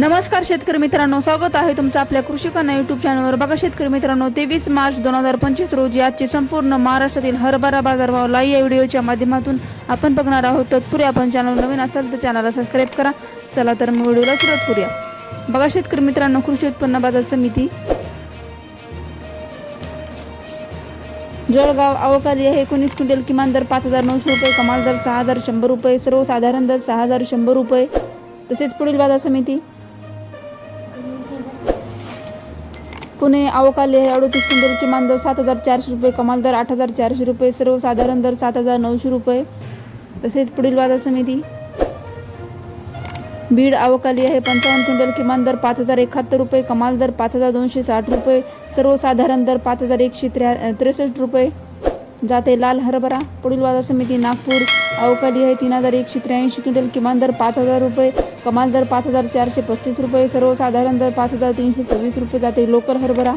नमस्कार शेतकरी मित्रांनो स्वागत आहे तुमचं आपल्या कृषी कन्या युट्यूब चॅनलवर बघा शेतकरी मित्रांनो तेवीस मार्च दोन हजार पंचवीस रोजी आजची संपूर्ण महाराष्ट्रातील हरभरा बाजारभाव या व्हिडिओच्या माध्यमातून आपण बघणार आहोत. तत्पूर्वी आपण चॅनल नवीन असाल तर चॅनलला सबस्क्राईब करा. चला तर मग व्हिडिओला सुरुवात करूया. बघा शेतकरी मित्रांनो कृषी उत्पन्न बाजार समिती जळगाव अवकाली आहे. एकोणीस क्विंटल किमान दर पाच हजार नऊशे रुपये कमाल दर सहा हजार शंभर रुपये सर्वसाधारण दर सहा हजार शंभर रुपये. तसेच पुढील बाजार समिती पुणे अवकाली आहे. अडतीस क्विंटल किमान दर सात हजार चारशे रुपये कमाल दर आठ हजार चारशे रुपये सर्वसाधारण दर सात हजार नऊशे रुपये. तसेच पुढील बाजार समिती. बीड अवकाली आहे. पंचावन्न क्विंटल किमान दर पाच हजार एकाहत्तर रुपये कमाल दर पाच हजार दोनशे साठ रुपये सर्वसाधारण दर पाच हजार एकशे त्र्या त्रेसष्ट रुपये. जाते लाल हरभरा पुढील बाजार समिती नागपूर अवकाली आहे तीन हजार एकशे त्र्याऐंशी क्विंटल किमान दर पाच हजार रुपये कमाल दर पाच हजार चारशे पस्तीस रुपये सर्वसाधारण दर पाच हजार तीनशे सव्वीस रुपये जाते लोकर हरभरा.